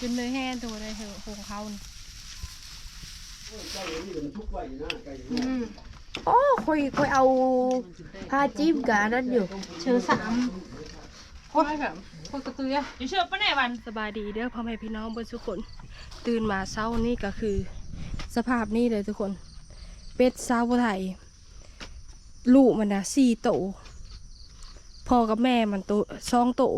ขึ้นเลยแห้งตัวเลยเหอะโหงเขานี่ไก่นี่มันทุกไว้นะไก่อืมโอ้คุยคุยเอาผ้าจิ้มกับอันนั้นอยู่ เชื้อสามโอ้ยแบบพวกกระตืออยู่เชื่อปะเนี่ยวันสบายดีเด้อพ่อแม่พี่น้องเบนทุกคนตื่นมาเช้านี่ก็คือ สภาพนี่เลยทุกคน เป็ดเช้าไทยลูกมันนะสี่โตวพ่อกับแม่มันโตสองโตว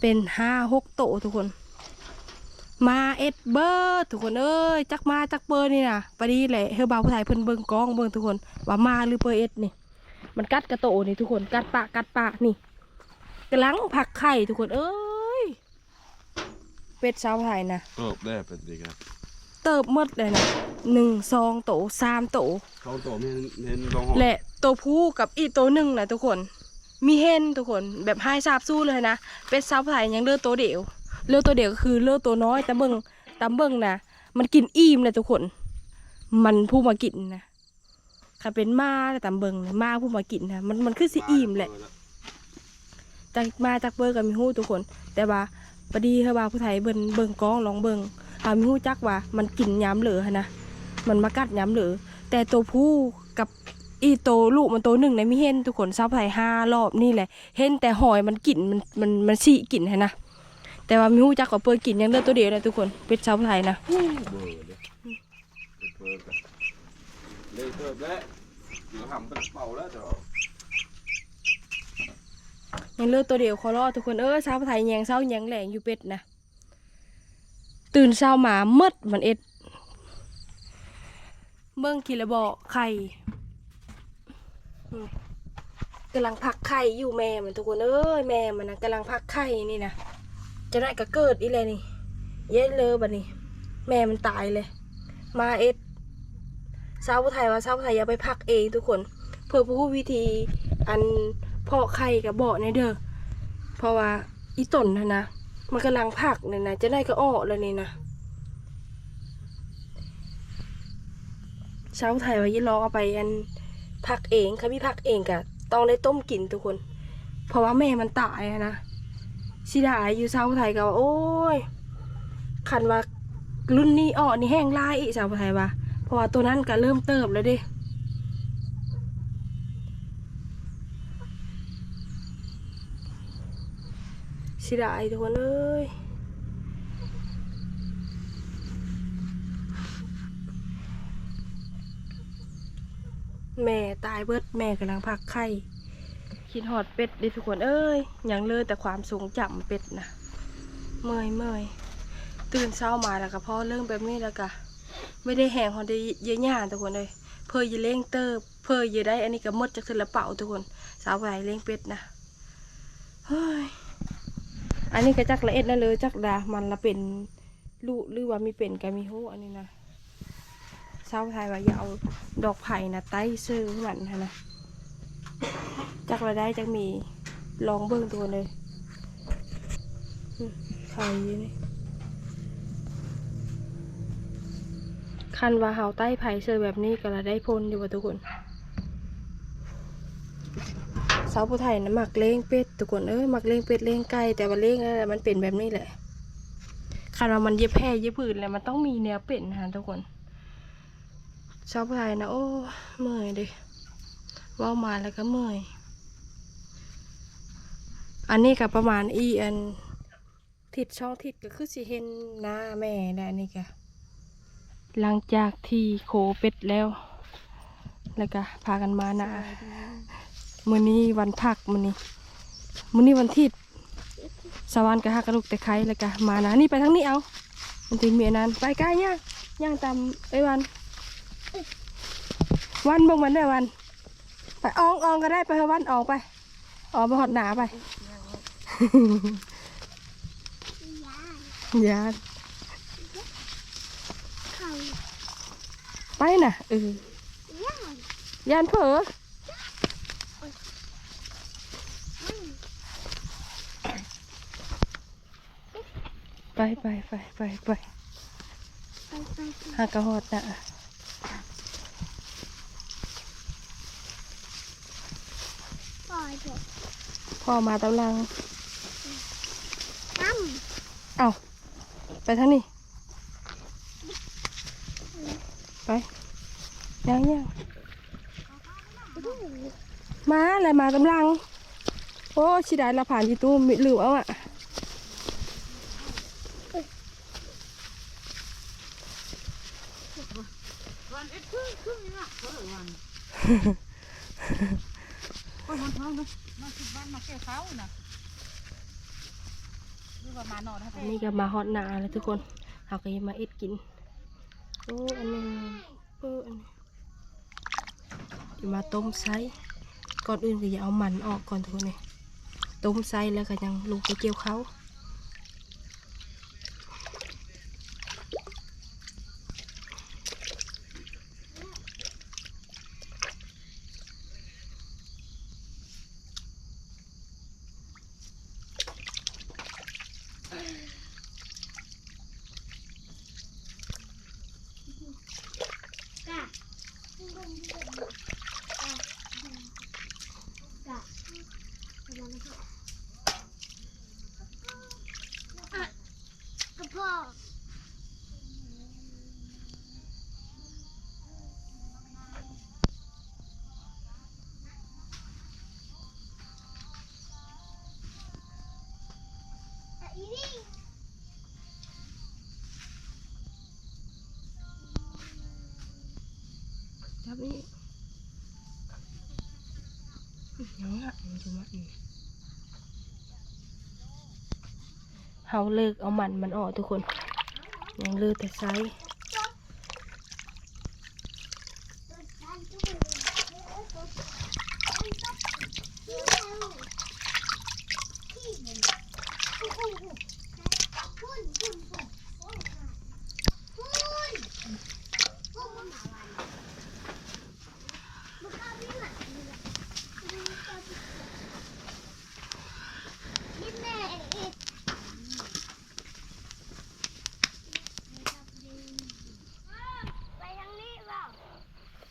เป็นห้าหกโตวทุกคน มาเอ็ดเบอร์ทุกคนเอ้ยจักมาจักเบอร์นี่นะปดีแหละเฮอบ่าวผู้ไทยเพิ่นเบิ่งกล้องเบิ่งทุกคนว่ามาหรือเบอร์เอ็ดนี่ มันกัดกระโตนี่ทุกคนกัดปากกัดปากนี่กำลังผักไข่ทุกคนเอ้ยเป็ดสาวไทยนะเออได้เป็นดีครับเติบหมดเลยนะหนึ่งสองโตสามโตเขาโตไม่เน้นลองหอและตัวผู้กับอีกตัวหนึ่งนะทุกคน มีเห็นทุกคนแบบให้ทราบสู้เลยนะเป็ดสาวไทยยังเลือตัวเดียว เลือตัวเดียวก็คือเลือตัวน้อยแต่เบิงตามเบิงนะมันกินอิ่มเลยทุกคน มันผู้มากินนะถ้าเป็นมาตามเบิงมาผู้มากินนะมันมันคือสิอิ่มแหละจากมาจากเบอร์กับมีฮู้ทุกคน แต่ว่าพอดีเฮาว่าผู้ไทยเบิงเบิงกล้องลองเบิงหามีฮู้จักว่ามันกินย้ำเหลือนะมันมากัดย้ำเหลือแต่ตัวผู้กับอีโตวลูกมันตัวหนึ่งเนี่ยไม่เห็นทุกคนซับไทยห้ารอบนี่แหละ เห็นแต่หอยมันกินมันมันมันสีกินหั้นนะ แต่ว่ามีฮู้จักว่าเปิดกินยังเลือตัวเดียวเลยทุกคนเป็ดซับไทยนะเบอร์เลยเบอร์กันเลยเติบแล้วเดี๋ยวหำเป็นเป่าแล้วเดี๋ยวยังเลือตัวเดียวขอรอทุกคนเออซับไทยแยงเศร้าแยงแหลงอยู่เป็ดนะตื่นเช้ามาเมดมันเอ็ดเบิ่งกิระบอกไข่กำลังพักไข่อยู่แม่มันทุกคนเอ้ยแม่มันนะกำลังพักไข่นี่นะ จะได้ก็เกิดอีเลยนี่ เย็ดเลยบัดนี้ แม่มันตายเลย มาเอ็ดสาวผู้ไทยว่าสาวผู้ไทยอย่าไปพักเองทุกคน เพื่อผู้วิธีอันเพาะไข่กับเบาะในเด้อเพราะว่าอีต้นนะนะมันกำลังพักเนี่ยนะจะได้ก็อ้อเลยนี่นะเช้าไทยว่ายี่ลองเอาไปอันพักเองค่ะพี่พักเองกะต้องได้ต้มกินทุกคน เพราะว่าแม่มันตายนะ สิดาอยู่เช้าไทยก็ว่าโอ้ยคันว่ารุ่นนี้อ่อนี่แห้งลายอีกเช้าไทยว่าเพราะว่าตัวนั้นก็เริ่มเติบแล้วดิสิดาทุกคนเอ้ยแม่ตายเบิดแม่กำลังพักไข่ คิดหอดเป็ดดิทุกคนเอ้ยยังเลยแต่ความทรงจำเป็ดนะเมยเมยตื่นเช้ามาแล้วก็พอเรื่องแบบนี้แล้วก็ไม่ได้แหงหอดได้เยอะหยาทุกคนเลยเพออยเล่งเติบเพออย่ได้ อันนี้ก็มดจากเทละเป๋าทุกคน สาวไหวเล่งเป็ดนะเฮ้ยอันนี้ก็จักละเอ็ดนั่นเลยจักดามันละเป็นลูกหรือว่ามีเป็นก็มีหูอันนี้นะเศร้าไทยว่าอย่าเอาดอกไผ่นะไต้ซื้อมันนะนะ จักระได้จักมีลองเบิ่งตัวเลยไข่อยู่นี่คันว่าเฮาใต้ไผ่เซอแบบนี้ก็ละได้พลอยู่ว่าทุกคนสาวผู้ไทยนะมักเล้งเป็ดทุกคนเอ้ยมักเล้งเป็ดเล้งไก่แต่ว่าเล้งอะไรมันเป็นแบบนี้แหละคันว่ามันเย็บแพร่เย็บผืนแล้วมันต้องมีแนวเป็นนะทุกคนชอบไทยนะโอ้เมื่อยดิว่ามาแล้วก็เมื่อย อันนี้กับประมาณอีอันทิศช่องทิศก็คือสิเห็นหน้าแม่ได้อันนี่กะหลังจากที่โคเป็ดแล้ว แล้วก็พากันมานะมื้อนี้วันพักมื้อนี้มื้อนี้วันทิศสวรรค์ก็หักกระลูกแต่ไข่แล้วก็มานะนี่ไปทางนี้เอามันจะมีอันนั้นไปใกล้ย่างย่างตามไอ้วันวันบ่งมันได้วัน ไปอองอองก็ได้ไปวันอองไปอองไปหอดหนาไป ยานไปน่ะเออยานเผลอไปไปไปไปไปหากระหอดน่ะปล่อยเถอะพ่อมาตำลังตั้ม เอาไปทางนี้ ไปยังยังมาอะไรมากำลัง โอ้ชิดายละผ่านที่ตู้มิลืมเอาอะคนมันท้องเลยมาสิบวันมาเกี่ยวเขาน่ะ อันนี้ก็มาฮอตหนาเลยทุกคนเขาก็ยังมาเอ็ดกินโอ้อันนี้เอออันนี้มาต้มไซก่อนอื่นก็อย่าเอามันออกก่อนทุกคนเลยต้มไซแล้วก็ยังลงไปเกี่ยวเขา จับนี่ยังอะมันจะมาอีก เฮาเลิกเอามันมันออกทุกคนยังเลือแต่ไซส์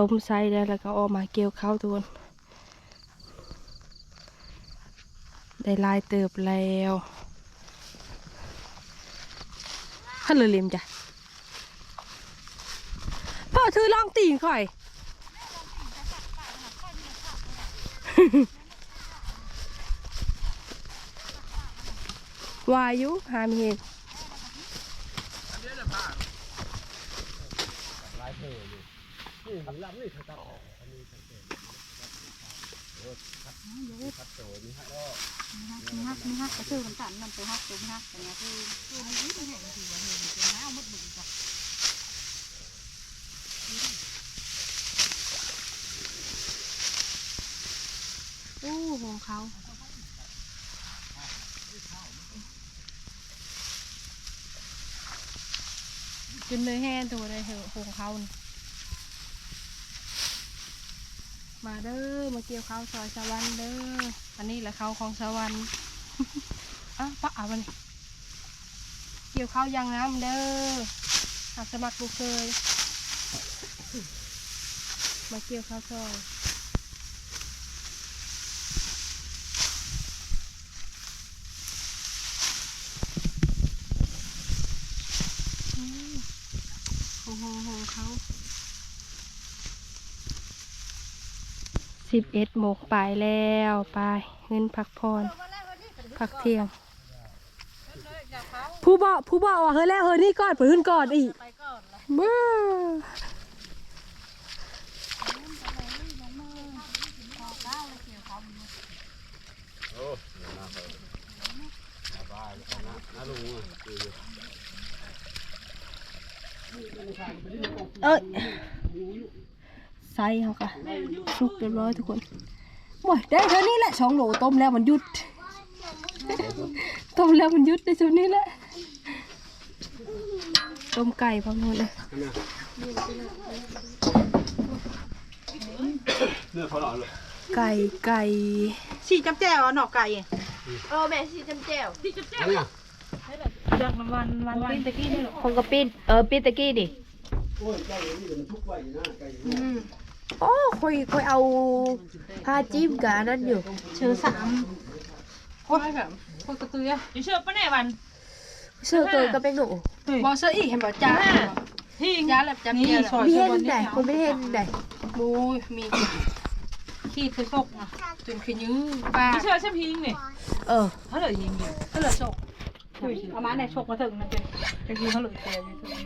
ต้มไส้แล้วแล้วก็ออกมาเกี่ยวข้าวทุกคนได้ลายเติบแล้วฮัลโหลลิมจ้ะพ่อถือลองตีนข่อย วายุหามเห็นลายเท่เลย มีฮักมีฮักกระชื่อกันสันมันไปฮักตัวมีฮักแต่เนี้ยคือคือมันยิ่งเห็นทีว่าเห็นเป็นน้าเอาหมดบึงจ้ะโอ้ของเขาจนเลยแห้งตัวเลยเหอะของเขานี่ มาเด้อมาเกี่ยวข้าวซอยสวรรค์เด้ออันนี้แหละข้าวของสวรรค์อะปะเอาไปนี่เกี่ยวข้าวยางน้ำเด้อหากสมัครลูกเคยมาเกี่ยวข้าวซอยโอ้โหเขา สิบเอ็ดโมงไปแล้วไปเงินพักพรพักเที่ยง ผู้บอกผู้บอกว่าเฮ้ยแล้วเฮ้ยนี่ก่อนเปิดขึ้นก่อนอีกไปก่อนละเบ้อโอ้เดี๋ยวนะเปิดมาบ้านแล้วนะนะลุงอะคือเอ้ย ใส่เขาค่ะสุกเรียบร้อยทุกคนโอ้ยได้เท่านี้แหละสองโหลต้มแล้วมันหยุด ต้มแล้วมันหยุดได้เท่านี้แหละต้มไก่พร้อมหมดเลยเนื้อเขาหล่อเลยไก่ไก่สี่จับแจ่วหนอกไก่เออแม่ชีจำแจ่วอันนี้อะจากวันวันวันตะกี้นี่หรอคงกระปิ้นเออปิ้นตะกี้ดิโอ้ยไก่นี่มั นทุกไว้อยู่นะไก่นี่อืมโอ้คอยคอยเอาผ้าจิ้มกับอันนั้นอยู่ เชื้อสามโอ้ยแบบพวกกระตืออยู่เชื่อปะเนี่ยวันคเสื้อเกินก็เป็นหนูบอเซอร์อีกเห็นบอกจ้าทิ้งจ้าแล้วจับนี่เจียซอยไม่ชาเห็วนนไหนนี่คนไม่เห็นไหนบูยมีขี้คือซกอะจนขยื้อป้าไม่เชื่อใช่พิงนี่เออเขาเลยยิงอยู่ก็เลยจกเอามาในชกมาถึงมันเป็นจะคือเขาเลยเตะอยู่ถึง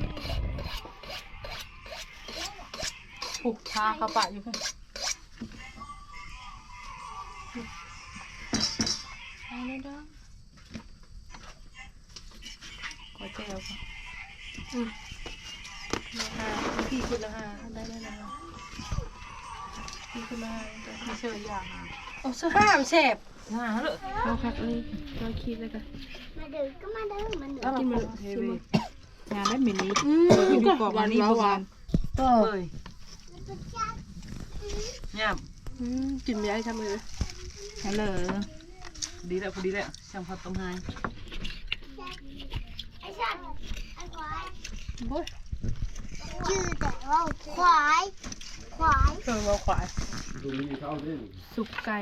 ผูกชาเขาปะอยู่ค่ะเอาเลยเด้อขอแจวค่ะห้าพี่ขึ้นละห้าได้ได้ได้พี่ขึ้นละห้าไม่เชื่ออย่างโอ้เสื้อห้ามันแสบอ่าเลยเอาพักเลยเราคิดเลยกันมาเดินก็มาเดินมันเดินกินมันชิมมันงานได้มินิอืมกินกรอบวันนี้ประมาณเออเลยเนี่ ยอืมกินไม่ได้ทำมือฮัลโหลดีแล้วพอดีแล้วช่างพัดต้องให้ไอ้สัตว์ไอ้ควายโอ้ยชื่อแต่ว่าควายควายเออว่าขวายดูนี่เขาเล่นสุกไก่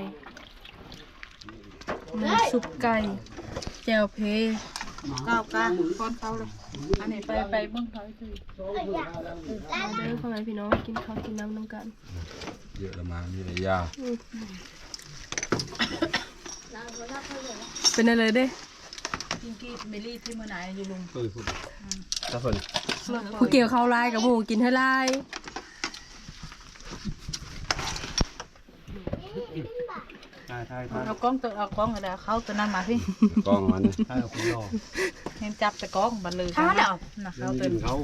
หมูสุกไก่แจวเพก้าวกลางก้อนเขาเลย อันนี้ไปไปเบื้องเขาคือมาเด้อพ่อแม่พี่น้องกินข้าวกินน้ำน้ำกันเยอะละมามีอะไรยาเป็นอะไรเด้พิงกี้เมลี่ที่เมื่อไหร่อยู่ลุงเฮ้ยพูดถ้าเพิ่นผู้เกี่ยวข้าวลายกับหมูกินให้ลายทายทายทายเอากล้องตัวเอากล้องอะไรเขาตัวนั้นมาพี่กล้องมันทายเอาคุณรอ เห็นจับแต่กล้องมันเลยนะเขาเดี๋ยวตัวนี้เขา